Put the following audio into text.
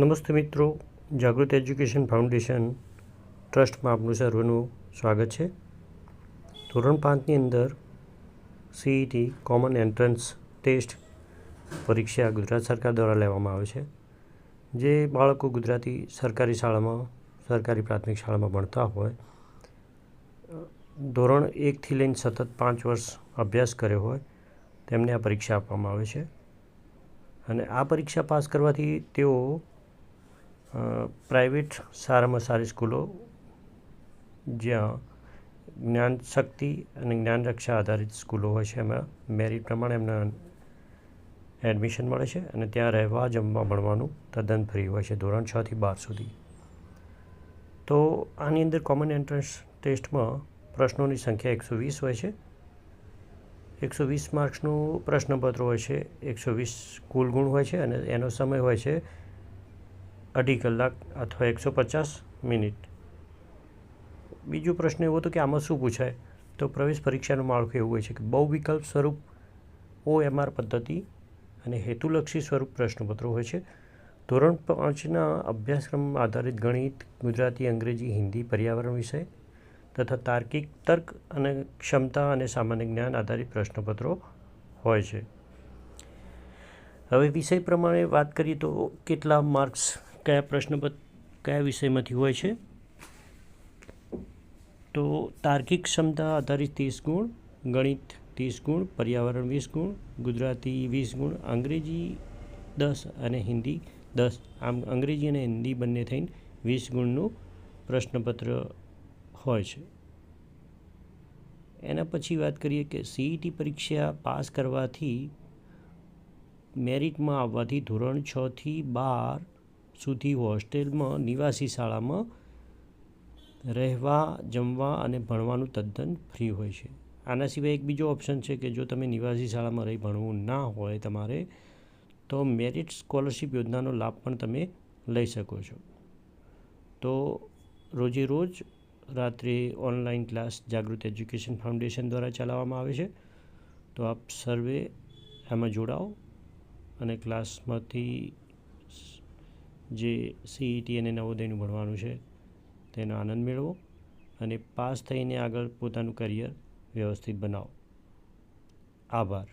નમસ્તે મિત્રો, જાગૃત એજ્યુકેશન ફાઉન્ડેશન ટ્રસ્ટમાં આપનું સર્વનું સ્વાગત છે. ધોરણ પાંચની અંદર સીઈટી કોમન એન્ટ્રન્સ ટેસ્ટ પરીક્ષા ગુજરાત સરકાર દ્વારા લેવામાં આવે છે, જે બાળકો ગુજરાતી સરકારી શાળામાં, સરકારી પ્રાથમિક શાળામાં ભણતા હોય. ધોરણ એકથી લઈને સતત પાંચ વર્ષ અભ્યાસ કર્યો હોય, તેમને આ પરીક્ષા આપવામાં આવે છે. અને આ પરીક્ષા પાસ કરવાથી તેઓ પ્રાઇવેટ સારામાં સારી સ્કૂલો જ્યાં જ્ઞાન શક્તિ અને જ્ઞાન રક્ષા આધારિત સ્કૂલો હોય છે, એમાં મેરિટ પ્રમાણે એમને એડમિશન મળે છે અને ત્યાં રહેવા, જમવા ભણવાનું તદ્દન ફ્રી હોય છે, ધોરણ છથી બાર સુધી. તો આની અંદર કોમન એન્ટ્રન્સ ટેસ્ટમાં પ્રશ્નોની સંખ્યા એકસો વીસ હોય છે. એકસો વીસ માર્ક્સનું પ્રશ્નપત્ર હોય છે, એકસો વીસ કુલ ગુણ હોય છે અને એનો સમય હોય છે અઢી કલાક અથવા એકસો પચાસ મિનિટ. બીજો પ્રશ્ન એવો હતો કે આમાં શું પૂછાય? તો પ્રવેશ પરીક્ષાનું માળખું એવું હોય છે કે બહુ વિકલ્પ સ્વરૂપ ઓએમઆર પદ્ધતિ અને હેતુલક્ષી સ્વરૂપ પ્રશ્નપત્રો હોય છે. ધોરણ પાંચના અભ્યાસક્રમ આધારિત ગણિત, ગુજરાતી, અંગ્રેજી, હિન્દી પર્યાવરણ વિષય તથા તાર્કિક, તર્ક અને ક્ષમતા અને સામાન્ય જ્ઞાન આધારિત પ્રશ્નપત્રો હોય છે. હવે વિષય પ્રમાણે વાત કરીએ તો કેટલા માર્ક્સ કયા પ્રશ્નપત્ર કયા વિષયમાંથી હોય છે? તો તાર્કિક ક્ષમતા આધારિત ત્રીસ ગુણ, ગણિત ત્રીસ ગુણ, પર્યાવરણ વીસ ગુણ, ગુજરાતી વીસ ગુણ, અંગ્રેજી દસ અને હિન્દી દસ. આમ અંગ્રેજી અને હિન્દી બંને થઈને વીસ ગુણનું પ્રશ્નપત્ર હોય છે. એના પછી વાત કરીએ કે સીઈટી પરીક્ષા પાસ કરવાથી મેરિટમાં આવવાથી ધોરણ છથી બાર સુધી હોસ્ટેલમાં, નિવાસી શાળામાં રહેવા, જમવા અને ભણવાનું તદ્દન ફ્રી હોય છે. આના સિવાય એક બીજો ઓપ્શન છે કે જો તમે નિવાસી શાળામાં રહી ભણવું ના હોય તમારે, તો મેરિટ સ્કોલરશિપ યોજનાનો લાભ પણ તમે લઈ શકો છો. તો રોજે રોજ રાત્રે online class Jagrut education foundation દ્વારા ચલાવવામાં આવે છે. તો આપ સર્વે એમાં જોડાઓ અને ક્લાસમાંથી જે સીઈટી અને નવોદયનું ભણવાનું છે, તેનો આનંદ મેળવો અને પાસ થઈને આગળ પોતાનું કરિયર વ્યવસ્થિત બનાવો. આભાર.